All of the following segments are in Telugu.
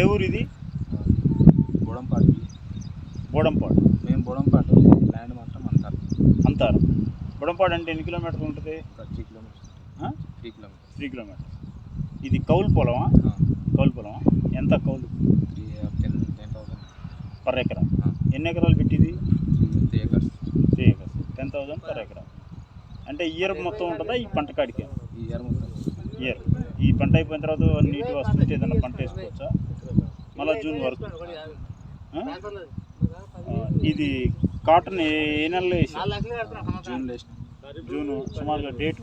ఏ ఊరు ఇది? బోడంపాడు. బోడంపాడు. మేము బోడంపాడు ల్యాండ్ మాత్రం అంటారు అంతారు. బోడంపాడు అంటే ఎన్ని కిలోమీటర్లు ఉంటుంది? Three kilometres? Three kilometres. Three kilometres. ఇది కౌలు పొలమా? కౌలు పొలమా? ఎంత కౌలు? Three ten ten thousand per ఎకరా. ఎన్ని ఎకరాలు పెట్టింది? Three acres three acres ten thousand per ఎకరా. అంటే ఇయర్ మొత్తం ఉంటుందా ఈ పంట కాడికి? ఇయర్ మొత్తం. ఇయర్. ఈ పంట అయిపోయిన తర్వాత నీటి వస్తుంటే ఏదైనా పంట వేసుకోవచ్చా? మళ్ళీ జూన్ వరకు. ఇది కాటన్ ఏ నెలలో వేసి జూన్ లేసిన జూన్ సుమారుగా డేట్?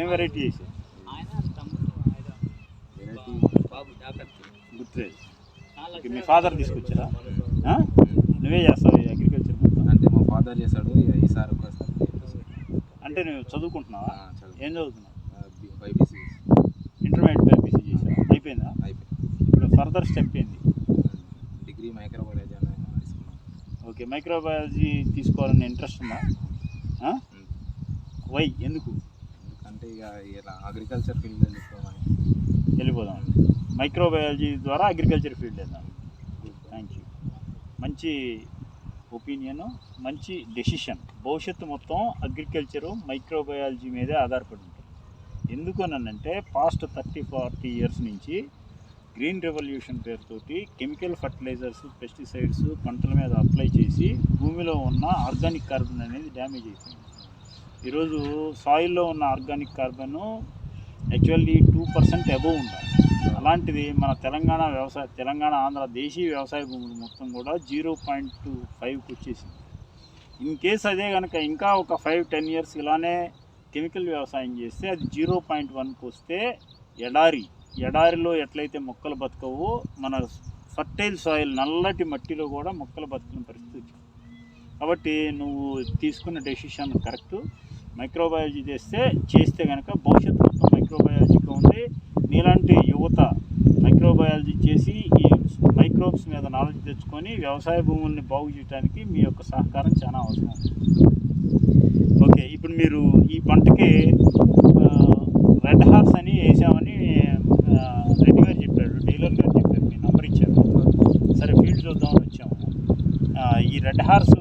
ఏం వెరైటీ వేసి గుర్తులేదు ఓకే, మీ ఫాదర్ తీసుకొచ్చారా? నువ్వే చేస్తావు అగ్రికల్చర్ అంటే మా ఫాదర్ చేశాడు ఇక ఈసారి. అంటే నువ్వు చదువుకుంటున్నావా? ఏం చదువుతున్నావు? బైపీసీ చేసావా అయిపోయిందా? అయిపోయింది. ఇప్పుడు ఫర్దర్ స్టెప్ ఏంది? డిగ్రీ మైక్రోబయాలజీ ఓకే మైక్రోబయాలజీ తీసుకోవాలని ఇంట్రెస్ట్ ఉందా. వై ఎందుకు? ఎందుకంటే ఇక ఇలా అగ్రికల్చర్ ఫీల్డ్ వెళ్ళిపోమని వెళ్ళిపోదాం. మైక్రోబయాలజీ ద్వారా అగ్రికల్చర్ ఫీల్డ్ వెళ్దాం. థ్యాంక్ యూ మంచి ఒపీనియన్ మంచి డెసిషన్ భవిష్యత్తు మొత్తం అగ్రికల్చరు మైక్రోబయాలజీ మీదే ఆధారపడి ఉంటుంది. ఎందుకు అనంటే పాస్ట్ థర్టీ ఫార్టీ ఇయర్స్ నుంచి గ్రీన్ రెవల్యూషన్ పేరుతోటి కెమికల్ ఫర్టిలైజర్స్ పెస్టిసైడ్స్ పంటల మీద అప్లై చేసి భూమిలో ఉన్న ఆర్గానిక్ కార్బన్ అనేది డ్యామేజ్ అయిపోయింది. ఈరోజు సాయిల్లో ఉన్న organic carbon actually two percent above ఉండాలి. అలాంటిది మన తెలంగాణ వ్యవసాయ తెలంగాణ ఆంధ్ర దేశీయ వ్యవసాయ భూములు మొత్తం కూడా జీరో పాయింట్ టూ ఫైవ్కి వచ్చేసింది. ఇన్ కేస్ అదే కనుక ఇంకా ఒక ఫైవ్ టెన్ ఇయర్స్ ఇలానే కెమికల్ వ్యవసాయం చేస్తే అది జీరో పాయింట్ వన్కి వస్తే ఎడారి. ఎడారిలో ఎట్లయితే మొక్కలు బతకవో మన ఫర్టైల్ సాయిల్ నల్లటి మట్టిలో కూడా మొక్కలు బతుకునే పరిస్థితి కాబట్టి నువ్వు తీసుకున్న డెసిషన్ కరెక్ట్. మైక్రోబయాలజీ చేస్తే చేస్తే కనుక భవిష్యత్తు మొత్తం మైక్రోబయాలజీగా ఉంది నీలాంటి యువత మైక్రోబయాలజీ చేసి ఈ మైక్రోబ్స్ మీద నాలెడ్జ్ తెచ్చుకొని వ్యవసాయ భూముల్ని బాగు చేయడానికి మీ యొక్క సహకారం చాలా అవసరం. ఓకే ఇప్పుడు మీరు ఈ పంటకి రెడ్ హార్స్ అని వేసామని రెడ్డి గారు చెప్పాడు డీలర్ గారు చెప్పారు మీ నంబర్ ఇచ్చారు. సరే ఫీల్డ్ చూద్దామని వచ్చాము. ఈ రెడ్ హార్స్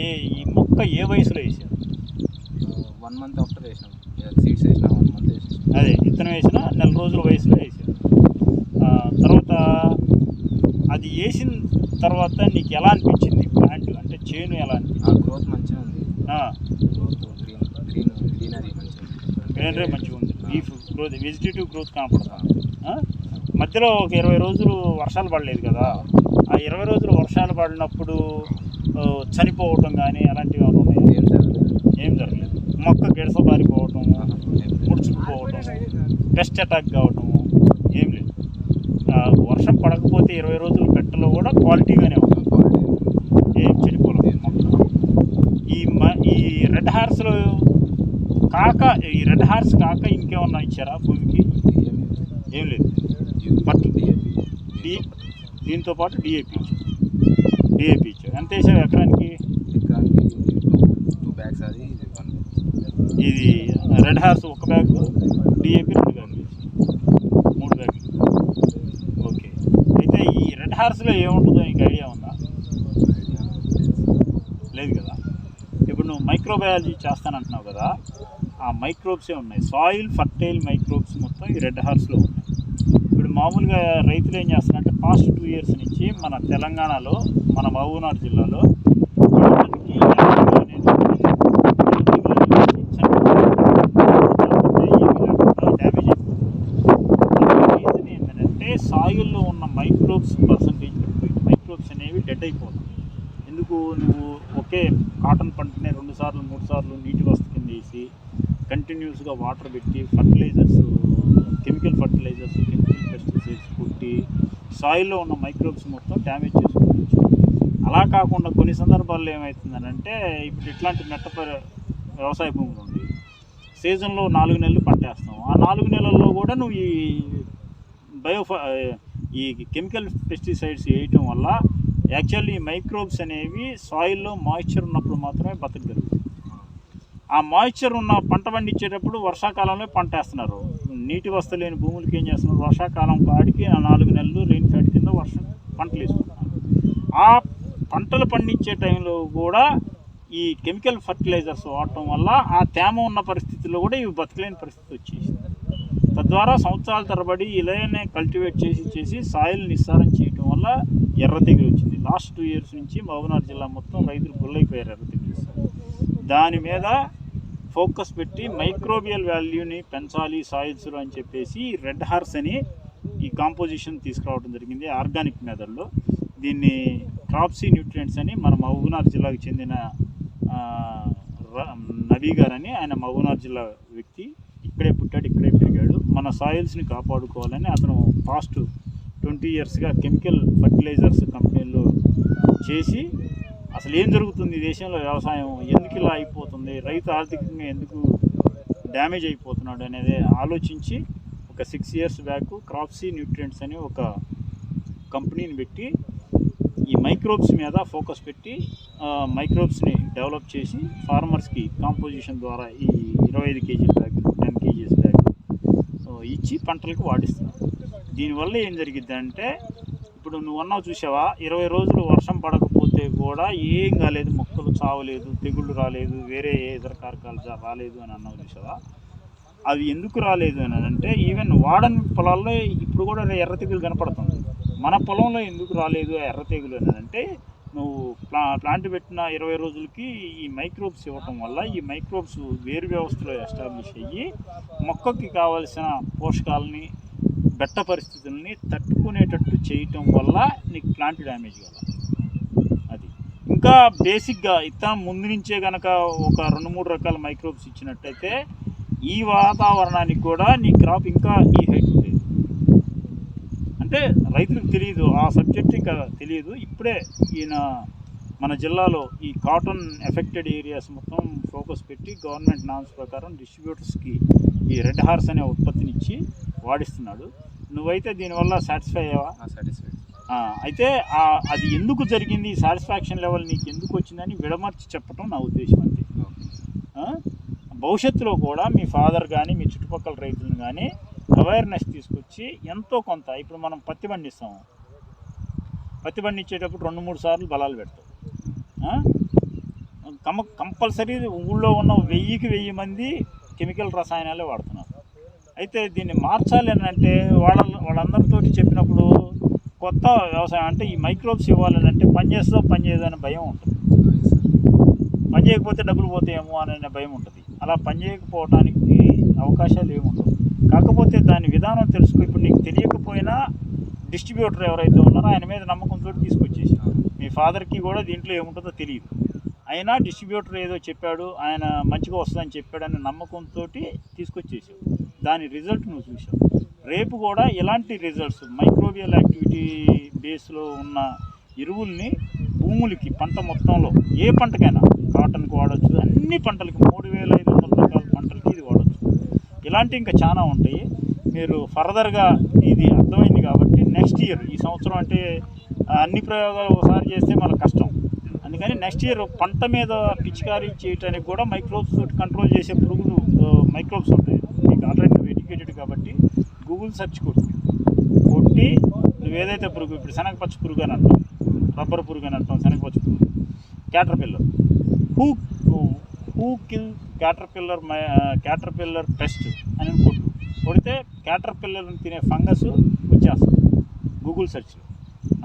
ఏ ఈ మొక్క ఏ వయసులో వేసారు? వన్ మంత్ ఆఫ్టర్ వేసినాం సీడ్స్ వేసినా వన్ మంత్ వేసేసాం అదే విత్తనం వేసిన నెల రోజుల వయసులో వేసారు. తర్వాత అది వేసిన తర్వాత నీకు ఎలా అనిపించింది? ప్లాంట్ అంటే చేను ఎలా అనిపించింది? ఆ గ్రోత్ మంచిగా ఉంది. గ్రీనరీ మంచిగా ఉంది. లీఫ్ గ్రోత్ వెజిటేటివ్ గ్రోత్ కనపడుతుంది? మధ్యలో ఒక ఇరవై రోజులు వర్షాలు పడలేదు కదా. ఆ ఇరవై రోజులు వర్షాలు పడినప్పుడు చనిపోవటం కానీ అలాంటివి ఏమైనా ఉన్నాయి? ఏం జరగలేదు. ఏం జరగలేదు. మొక్క గిడస పారిపోవటం ముడుచుకుపోవటం పెస్ట్ అటాక్ కావటం ఏం లేదు. వర్షం పడకపోతే ఇరవై రోజులు పెట్టలో కూడా క్వాలిటీగానే ఉంది క్వాలిటీ ఏం చెడిపోలేదు మొక్క ఈ మ ఈ రెడ్ హార్స్లో కాక ఈ రెడ్ హార్స్ కాక ఇంకేమన్నా ఇచ్చారా భూమికి? ఏం లేదు. పట్టు డి దీంతో పాటు డిఏపి ఇచ్చారు. డిఏపి ఇచ్చారు. ఎంత వేసావు ఎకరానికి? టూ బ్యాగ్స్ అది ఇది రెడ్ హార్స్ ఒక బ్యాగ్ డిఏపి రెండు బ్యాగులు మూడు బ్యాగులు ఓకే. అయితే ఈ రెడ్ హార్స్లో ఏముంటుందో నీకు ఐడియా ఉందా? లేదు కదా? నువ్వు మైక్రోబయాలజీ చేస్తానంటున్నావు కదా ఆ మైక్రోబ్సే ఉన్నాయి. సాయిల్ ఫర్టైల్ మైక్రోబ్స్ మొత్తం ఈ రెడ్ హార్స్లో ఉన్నాయి. ఇప్పుడు మామూలుగా రైతులు ఏం చేస్తున్నారంటే పాస్ట్ టూ ఇయర్స్ నుంచి మన తెలంగాణలో మన మహబూబ్నగర్ జిల్లాలో డ్యామేజ్ ఏంటంటే సాయిల్లో ఉన్న మైక్రోబ్స్ పర్సంటేజ్ మైక్రోబ్స్ అనేవి డెడ్ అయిపోతాయి. ఎందుకు? నువ్వు ఒకే కాటన్ పంట సార్లు మూడు సార్లు నీటి వస్తు కింద వేసి కంటిన్యూస్గా వాటర్ పెట్టి fertilisers chemical fertilisers chemical pesticides కొట్టి సాయిల్లో ఉన్న మైక్రోబ్స్ మొత్తం డ్యామేజ్ చేసుకోవచ్చు. అలా కాకుండా కొన్ని సందర్భాల్లో ఏమవుతుందనంటే ఇప్పుడు ఇట్లాంటి మెట్ట వ్యవసాయ భూములు ఉంది. సీజన్లో నాలుగు నెలలు పంట ఆ నాలుగు నెలల్లో కూడా నువ్వు ఈ బయో ఈ కెమికల్ పెస్టిసైడ్స్ వేయటం వల్ల యాక్చువల్లీ మైక్రోబ్స్ అనేవి సాయిల్లో మాయిశ్చర్ ఉన్నప్పుడు మాత్రమే బతకగలుగుతాయి. ఆ మాయిశ్చర్ ఉన్న పంట పండించేటప్పుడు వర్షాకాలంలో పంట వేస్తున్నారు నీటి వస్తలేని లేని భూములకి ఏం చేస్తున్నారు? వర్షాకాలం కాడికి ఆ నాలుగు నెలలు రెయిన్ ఫ్యాడ్ కింద వర్షం పంటలు వేసుకుంటున్నారు ఆ పంటలు పండించే టైంలో కూడా ఈ కెమికల్ ఫర్టిలైజర్స్ వాడటం వల్ల ఆ తేమ ఉన్న పరిస్థితుల్లో కూడా ఇవి బతకలేని పరిస్థితి వచ్చేసింది. తద్వారా సంవత్సరాల తరబడి ఇలానే కల్టివేట్ చేసి చేసి సాయిల్ నిస్సారం చేయటం వల్ల ఎర్ర తెగులు వచ్చింది. లాస్ట్ టూ ఇయర్స్ నుంచి మహబూబ్నగర్ జిల్లా మొత్తం రైతులు గుల్లైపోయారు ఎర్ర తెగులు. దాని మీద ఫోకస్ పెట్టి మైక్రోబియల్ వాల్యూని పెంచాలి సాయిల్స్లో అని చెప్పేసి రెడ్ హార్స్ అని ఈ కాంపోజిషన్ తీసుకురావడం జరిగింది ఆర్గానిక్ మెథడ్లో దీన్ని క్రాప్సీ న్యూట్రియంట్స్ అని మన మహబూనార్ జిల్లాకు చెందిన ర- నబీ గారు అని ఆయన మహబూబ్నగర్ జిల్లా వ్యక్తి ఇక్కడే పుట్టాడు ఇక్కడే పెరిగాడు. మన సాయిల్స్ని కాపాడుకోవాలని అతను పాస్ట్ ట్వంటీ ఇయర్స్గా కెమికల్ ఫర్టిలైజర్స్ కంపెనీలో చేసి అసలు ఏం జరుగుతుంది ఈ దేశంలో వ్యవసాయం? ఎందుకు ఇలా అయిపోతుంది? రైతు ఆర్థికంగా ఎందుకు డ్యామేజ్ అయిపోతున్నాడు అనేది ఆలోచించి ఒక సిక్స్ ఇయర్స్ బ్యాక్ క్రాప్సీ న్యూట్రియంట్స్ అని ఒక కంపెనీని పెట్టి ఈ మైక్రోబ్స్ మీద ఫోకస్ పెట్టి మైక్రోబ్స్ని డెవలప్ చేసి ఫార్మర్స్కి కాంపోజిషన్ ద్వారా ఈ ఇరవై ఐదు కేజీల బ్యాగ్ టెన్ కేజీస్ బ్యాగ్ ఇచ్చి పంటలకు వాడిస్తున్నారు. దీనివల్ల ఏం జరిగిద్ది అంటే ఇప్పుడు నువ్వు అన్నావు చూసావా ఇరవై రోజులు వర్షం పడకపోతే కూడా ఏం కాలేదు మొక్కలు చావలేదు తెగుళ్ళు రాలేదు వేరే ఏ ఇతర కారకాలు రాలేదు అని అన్నావు చూసావా అవి ఎందుకు రాలేదు అని అంటే ఈవెన్ వాడని పొలాల్లో ఇప్పుడు కూడా ఎర్ర తెగులు కనపడుతుంది. మన పొలంలో ఎందుకు రాలేదు ఎర్ర తెగులు అని అంటే నువ్వు ప్లా ప్లాంట్ పెట్టిన ఇరవై రోజులకి ఈ మైక్రోబ్స్ ఇవ్వటం వల్ల ఈ మైక్రోబ్స్ వేరు వ్యవస్థలో ఎస్టాబ్లిష్ అయ్యి మొక్కకి కావలసిన పోషకాలని బెట్ట పరిస్థితుల్ని తట్టుకునేటట్టు చేయటం వల్ల నీకు ప్లాంట్ డ్యామేజ్ కావాలి. ఇంకా బేసిక్గా ఇతను ముందు నుంచే కనుక ఒక రెండు మూడు రకాల మైక్రోబ్స్ ఇచ్చినట్టయితే ఈ వాతావరణానికి కూడా నీ క్రాప్ ఇంకా ఈ హైట్ ఉండేది అంటే రైతులకు తెలియదు ఆ సబ్జెక్ట్ ఇంకా తెలియదు ఇప్పుడే ఈయన మన జిల్లాలో ఈ కాటన్ ఎఫెక్టెడ్ ఏరియాస్ మొత్తం ఫోకస్ పెట్టి గవర్నమెంట్ నామ్స్ ప్రకారం డిస్ట్రిబ్యూటర్స్కి ఈ రెడ్ హార్స్ అనే ఉత్పత్తినిచ్చి వాడిస్తున్నాడు. నువ్వైతే దీనివల్ల సాటిస్ఫై అయ్యావా? సాటిస్ఫై. అయితే అది ఎందుకు జరిగింది? సాటిస్ఫాక్షన్ లెవెల్ నీకు ఎందుకు వచ్చిందని విడమర్చి చెప్పటం నా ఉద్దేశం అంతే. భవిష్యత్తులో కూడా మీ ఫాదర్ కానీ మీ చుట్టుపక్కల రైతులను కానీ అవేర్నెస్ తీసుకొచ్చి ఎంతో కొంత ఇప్పుడు మనం పత్తి పండిస్తాము. పత్తి పండించేటప్పుడు రెండు మూడు సార్లు బలాలు పెడతాం. కమ కంపల్సరీ ఊళ్ళో ఉన్న వెయ్యికి వెయ్యి మంది కెమికల్ రసాయనాలే వాడుతున్నారు. అయితే దీన్ని మార్చాలి అని అంటే వాళ్ళ వాళ్ళందరితో చెప్పినప్పుడు కొత్త వ్యవసాయం అంటే ఈ మైక్రోబ్స్ ఇవ్వాలని అంటే పని చేస్తో పని భయం ఉంటుంది. పని చేయకపోతే డబ్బులు పోతాయేమో అనే భయం ఉంటుంది. అలా పని చేయకపోవడానికి అవకాశాలు ఏమి ఉండవు. కాకపోతే దాని విధానం తెలుసుకో ఇప్పుడు నీకు తెలియకపోయినా డిస్ట్రిబ్యూటర్ ఎవరైతే ఉన్నారో ఆయన మీద నమ్మకంతో తీసుకొచ్చేసి మీ ఫాదర్కి కూడా దీంట్లో ఏముంటుందో తెలియదు. అయినా డిస్ట్రిబ్యూటర్ ఏదో చెప్పాడు ఆయన మంచిగా వస్తుందని చెప్పాడని నమ్మకంతో తీసుకొచ్చేసావు. దాని రిజల్ట్ నువ్వు చూసావు. రేపు కూడా ఇలాంటి రిజల్ట్స్ మైక్రోబియల్ యాక్టివిటీ బేస్లో ఉన్న ఎరువుల్ని భూములకి పంట మొత్తంలో ఏ పంటకైనా కాటన్కి వాడచ్చు అన్ని పంటలకి మూడు వేల ఐదు వందల రకాల పంటలకి ఇది వాడచ్చు. ఇలాంటి ఇంకా చాలా ఉంటాయి. మీరు ఫర్దర్గా ఇది అర్థమైంది కాబట్టి నెక్స్ట్ ఇయర్ ఈ సంవత్సరం అంటే అన్ని ప్రయోగాలు ఒకసారి చేస్తే మనకు కష్టం. అందుకని నెక్స్ట్ ఇయర్ పంట మీద పిచికారీ చేయడానికి కూడా మైక్రోబ్స్ కంట్రోల్ చేసే పురుగులు మైక్రోబ్స్ ఉంటాయి. మీకు ఆల్రెడీ ఎడ్యుకేటెడ్ కాబట్టి గూగుల్ సెర్చ్ కొట్టు. కొట్టి నువ్వు ఏదైతే పురుగు ఇప్పుడు శనగపచ్చి పురుగు అని అంటాం రబ్బర్ పురుగు అని అంటాం శనగపచ్చి పురుగు caterpillar who who kill caterpillar caterpillar pest అని కొట్టు. కొడితే క్యాటర్ పిల్లర్ని తినే ఫంగస్ వచ్చేస్తుంది గూగుల్ సెర్చ్లో.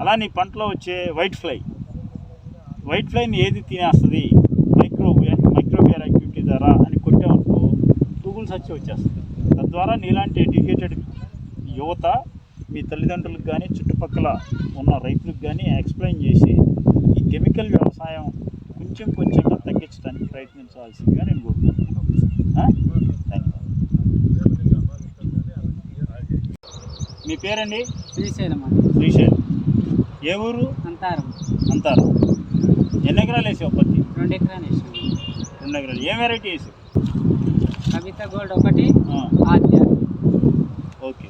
అలా నీ పంటలో వచ్చే వైట్ ఫ్లై. వైట్ ఫ్లైని ఏది తినేస్తుంది? మైక్రో మైక్రోబియర్ యాక్టివిటీ ద్వారా అని కొట్టామనుకో గూగుల్ సెర్చ్ వచ్చేస్తుంది. తద్వారా నీలాంటి ఎడ్యుకేటెడ్ యువత మీ తల్లిదండ్రులకు కానీ చుట్టుపక్కల ఉన్న రైతులకు కానీ ఎక్స్ప్లెయిన్ చేసి ఈ కెమికల్ వ్యవసాయం కొంచెం కొంచెంగా తగ్గించడానికి ప్రయత్నించాల్సిందిగా నేను కోరుకుంటున్నాను. మీ పేరండి? శ్రీశైలం శ్రీశైలం. ఏ ఊరు? అంతారం. అంతారు. ఎన్ని ఎకరాలు వేసావు పత్తి రెండు ఎకరాలు వేసాం. రెండు ఎకరాలు. ఏ వెరైటీ వేసావు? కవిత గోల్డ్ ఒకటి ఆద్య. ఓకే.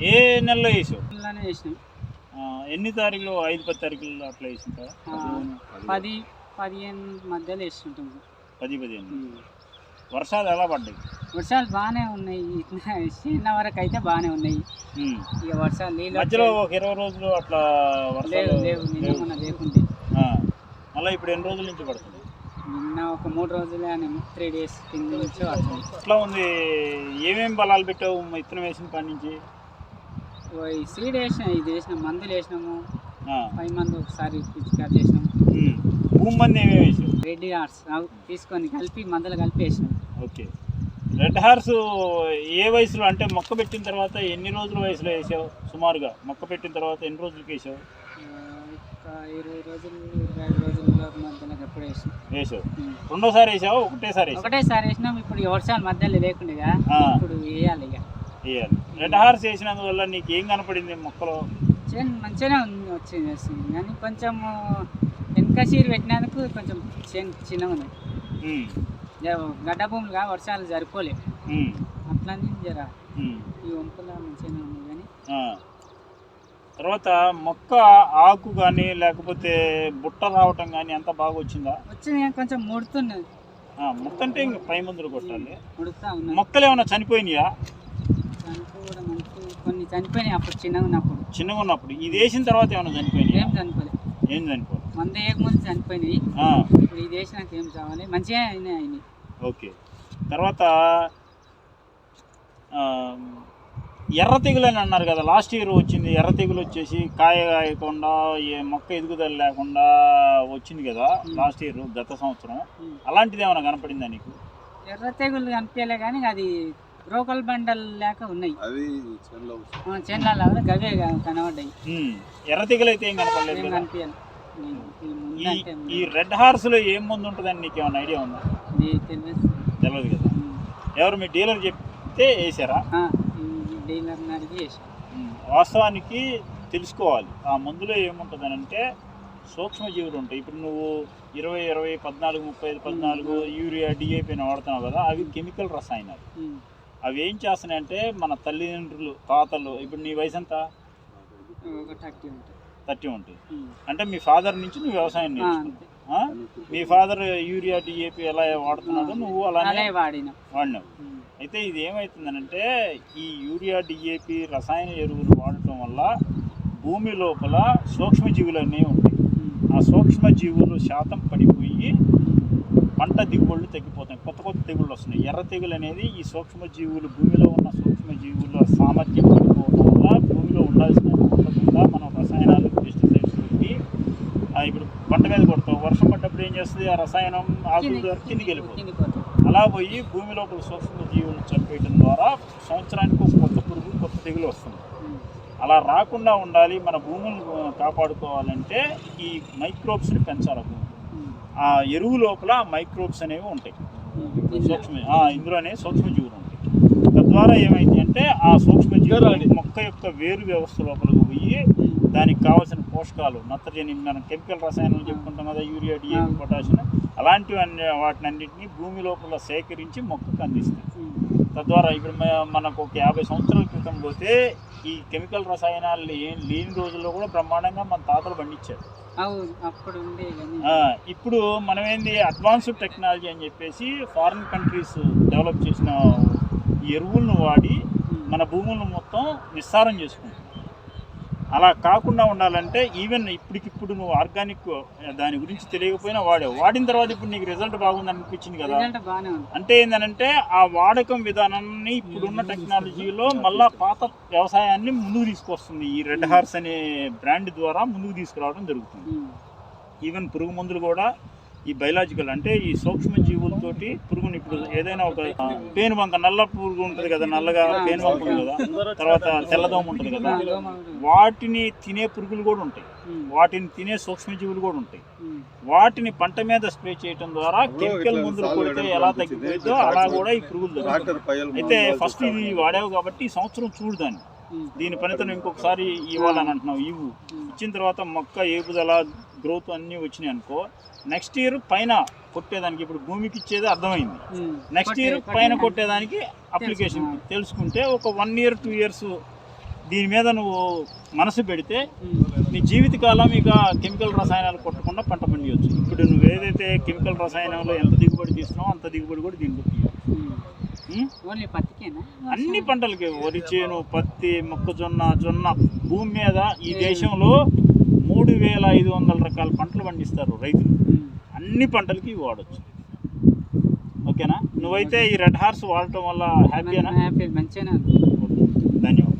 ఏ నెలలో వేసావు? ఇంట్లోనే వేసినాం. ఎన్ని తారీఖులు? ఐదు పది తారీఖులు అట్లా వేసింటా ఆ, పది పదిహేను మధ్యలో వేస్తుంటాం. పది పదిహేను. వర్షాలు ఎలా పడ్డాయి? వర్షాలు బాగానే ఉన్నాయి. చిన్న వరకు అయితే బాగానే ఉన్నాయి. ఇక వర్షాలు నీళ్ళు మధ్యలో. ఒక ఇరవై రోజులు అట్లా లేవు వర్షాలు లేవు. నిన్న లేవు. మళ్ళీ ఇప్పుడు ఎన్ని రోజుల నుంచి పడుతుంది? నిన్న ఒక మూడు రోజులే అని త్రీ డేస్ కింద నుంచి పడుతుంది ఎట్లా ఉంది? ఏమేం బలాలు పెట్టావు ఇత్తనం వేసిన కాడి నుంచి? ఓ ఈ సీడ్ వేసిన ఇది వేసినాం మందులు వేసినాము. పై మందు ఒకసారి పిచికారి చేసినాం. భూమి మంది ఏమేమి వేసావు రెడ్ హార్స్ తీసుకొని కలిపి మందులు కలిపి వేసినాం. ఓకే. రెడ్ హార్స్ ఏ వయసులో అంటే మొక్క పెట్టిన తర్వాత ఎన్ని రోజుల వయసులో వేసావు? సుమారుగా మొక్క పెట్టిన తర్వాత ఎన్ని రోజులకి వేసావు? ఇరవై రోజులు ఇరవై ఐదు రోజుల మధ్యలో ఎప్పుడు వేసావు. రెండోసారి వేసావు? ఒకటేసారి ఒకటేసారి వేసినాం ఇప్పుడు వర్షాలు మధ్యలో లేకుండా. ఇప్పుడు వేయాలి ఇక. వేయాలి. రెడ్ హార్స్ వేసినందువల్ల నీకు ఏం కనపడింది మొక్కలో? మంచిగానే ఉంది వచ్చింది కానీ కొంచెం వెనక చీరు పెట్టినందుకు కొంచెం చేను చిన్నగా ఉంది. గడ్డ భూములుగా వర్షాలు ఉమ్. అట్లని జర. ఈ వంపుల మంచిగానే ఉంది కానీ. తర్వాత మొక్క ఆకు కానీ లేకపోతే బుట్ట రావటం కానీ అంత బాగా వచ్చిందా? వచ్చింది కొంచెం ముడుతున్నది మొక్క అంటే ఇంక పై మందులు కొట్టాలి. మొక్కలు ఏమైనా చనిపోయినాయా? కొన్ని చనిపోయినాయి అప్పుడు చిన్నగా ఉన్నప్పుడు. చిన్నగా ఉన్నప్పుడు. ఇది వేసిన తర్వాత ఏమైనా చనిపోయినాయా? ఏం చనిపోలే. ఏం చనిపోదు మంద వేయకముందు చనిపోయినాయి. ఆ, ఇప్పుడు ఇది వేసినాక ఏం చావాలి మంచిగా అయినాయి. అయినాయి ఓకే. తర్వాత ఎర్ర తెగులు అని అన్నారు కదా లాస్ట్ ఇయర్ వచ్చింది ఎర్ర తెగులు వచ్చేసి కాయ కాయకుండా ఏ మొక్క ఎదుగుదల లేకుండా వచ్చింది కదా లాస్ట్ ఇయర్ గత సంవత్సరం. అలాంటిది ఏమైనా కనపడిందా నీకు? ఎర్ర తెగులు కనిపించలే కానీ అది బ్రోకల్ బండల్ లేక ఉన్నాయి. అవి చేనులలో గవే కనబడ్డాయి. ఎర్ర తెగులు అయితే ఏం కనపడలేదు కనిపించాలి. ఈ రెడ్ హార్స్లో ఏం ముందు ఉంటుందని నీకు ఏమైనా ఐడియా ఉందా? తెలియదు. కదా. ఎవరు మీ డీలర్ చెప్తే వేసారా? డీలర్ని అడిగి వాస్తవానికి తెలుసుకోవాలి. ఆ మందులో ఏముంటుందని అంటే సూక్ష్మజీవులు ఉంటాయి. ఇప్పుడు నువ్వు ఇరవై ఇరవై పద్నాలుగు ముప్పై ఐదు పద్నాలుగు యూరియా డిఏపిని వాడుతున్నావు కదా అవి కెమికల్ రసాయనాలు. అవి ఏం చేస్తున్నాయంటే మన తల్లిదండ్రులు తాతలు ఇప్పుడు నీ వయసు ఎంత థర్టీ ఉంటుంది. అంటే మీ ఫాదర్ నుంచి నువ్వు వ్యవసాయం నేర్చుకున్నావు. ఆ? మీ ఫాదర్ యూరియా డిఏపి ఎలా వాడుతున్నాడో నువ్వు అలానే అలా వాడిన. వాడినావు. అయితే ఇది ఏమవుతుందనంటే ఈ యూరియా డిఏపి రసాయన ఎరువులు వాడటం వల్ల భూమి లోపల సూక్ష్మజీవులు ఉంటాయి. ఆ సూక్ష్మజీవులు శాతం పడిపోయి పంట దిగుబడులు తగ్గిపోతాయి. కొత్త కొత్త తెగుళ్ళు వస్తున్నాయి. ఎర్ర తెగులు అనేది ఈ సూక్ష్మజీవులు భూమిలో ఉన్న సూక్ష్మజీవుల సామర్థ్యం పడిపోవడం వల్ల భూమిలో ఉండాల్సిన ఉండకుండా మనం రసాయనాలు పెస్టిసైడ్స్ పెట్టి ఆ ఇప్పుడు పంట మీద కొడతాం వర్షం పడ్డప్పుడు ఏం చేస్తుంది ఆ రసాయనం ఆకుల కిందికి- ద్వారా కిందికి వెళ్ళిపోతుంది. అలా పోయి భూమి లోపల సూక్ష్మ జీవులు చంపేయటం ద్వారా సంవత్సరానికి ఒక కొత్త పురుగు కొత్త తెగులు వస్తుంది. అలా రాకుండా ఉండాలి మన భూములను ఆ, కాపాడుకోవాలంటే ఈ మైక్రోబ్స్ని పెంచాలి. ఆ ఎరువు లోపల మైక్రోబ్స్ అనేవి ఉంటాయి. సూక్ష్మ ఆ, ఇందులోనే సూక్ష్మజీవులు ఉంటాయి తద్వారా ఏమైంది అంటే ఆ సూక్ష్మజీవులు మొక్క యొక్క వేరు వ్యవస్థ లోపలికి పోయి. దానికి కావాల్సిన పోషకాలు నత్రజని మనం కెమికల్ రసాయనాలు చెప్పుకుంటాం కదా యూరియా డిఏపి పొటాషియం. అలాంటివి అన్ని వాటినన్నింటినీ భూమి లోపల సేకరించి మొక్కకు అందిస్తాయి. తద్వారా ఇప్పుడు మనకు ఒక యాభై సంవత్సరాల క్రితం పోతే ఈ కెమికల్ రసాయనాలు ఏం లేని రోజుల్లో కూడా బ్రహ్మాండంగా మన తాతలు పండించారు. అప్పుడు ఇప్పుడు మనం ఏంది అడ్వాన్స్డ్ టెక్నాలజీ అని చెప్పేసి ఫారిన్ కంట్రీస్ డెవలప్ చేసిన ఎరువులను వాడి. మన భూములను మొత్తం నిస్సారం చేసుకుంటున్నాం అలా కాకుండా ఉండాలంటే ఈవెన్ ఇప్పటికిప్పుడు నువ్వు ఆర్గానిక్ దాని గురించి తెలియకపోయినా వాడావు. వాడిన తర్వాత ఇప్పుడు నీకు రిజల్ట్ బాగుంది అనిపించింది కదా? అంటే ఏంటంటే ఆ వాడకం విధానాన్ని ఇప్పుడున్న టెక్నాలజీలో మళ్ళా పాత వ్యవసాయాన్ని ముందుకు తీసుకొస్తుంది. ఈ రెడ్ హార్స్ అనే బ్రాండ్ ద్వారా ముందుకు తీసుకురావడం జరుగుతుంది. ఈవెన్ పురుగు మందులు కూడా ఈ బయలాజికల్ అంటే ఈ సూక్ష్మ జీవులతోటి పురుగుని ఇప్పుడు ఏదైనా ఒక పేను బంక నల్ల పురుగు ఉంటుంది కదా నల్లగా పేను బంక ఉంటుంది కదా తర్వాత తెల్లదోమ ఉంటుంది కదా. వాటిని తినే పురుగులు కూడా ఉంటాయి. వాటిని తినే సూక్ష్మజీవులు కూడా ఉంటాయి. వాటిని పంట మీద స్ప్రే చేయడం ద్వారా కెమికల్ మందులు కొడితే ఎలా. తగ్గిపోయిందో అలా కూడా ఈ పురుగులు అయితే ఫస్ట్ ఇది. వాడావు కాబట్టి ఈ సంవత్సరం చూడు దాన్ని ఉం. దీని పనితనం ఇంకొకసారి ఇవ్వాలని అంటున్నావు ఇవ్వు. ఇచ్చిన తర్వాత మొక్క ఏపుదల గ్రోత్ అన్నీ వచ్చినాయి అనుకో నెక్స్ట్ ఇయర్ పైన కొట్టేదానికి ఇప్పుడు భూమికి ఇచ్చేది అర్థమైంది. నెక్స్ట్ ఇయర్ పైన కొట్టే- కొట్టేదానికి అప్లికేషన్ తెలుసు. తెలుసుకుంటే ఒక వన్ ఇయర్ టూ ఇయర్స్ దీని మీద నువ్వు మనసు పెడితే. నీ జీవితకాలం ఇక కెమికల్ రసాయనాలు కొట్టకుండా పంట పండియొచ్చు ఇప్పుడు నువ్వు ఏదైతే కెమికల్ రసాయనంలో ఎంత దిగుబడి తీస్తున్నావో అంత దిగుబడి కూడా దీంట్లో తీయచ్చు ఉమ్. ఉం? ఓన్లీ పత్తికేనా? అన్ని పంటలకి వరి చేను పత్తి మొక్కజొన్న జొన్న భూమి మీద ఈ దేశంలో మూడు వేల ఐదు వందల రకాల పంటలు పండిస్తారు రైతులు. అన్ని పంటలకి వాడచ్చు. ఓకేనా? నువ్వైతే ఈ రెడ్ హార్స్ వాడటం వల్ల హ్యాపీనా హ్యాపీ మంచిగానే ఉంది. ధన్యవాదాలు.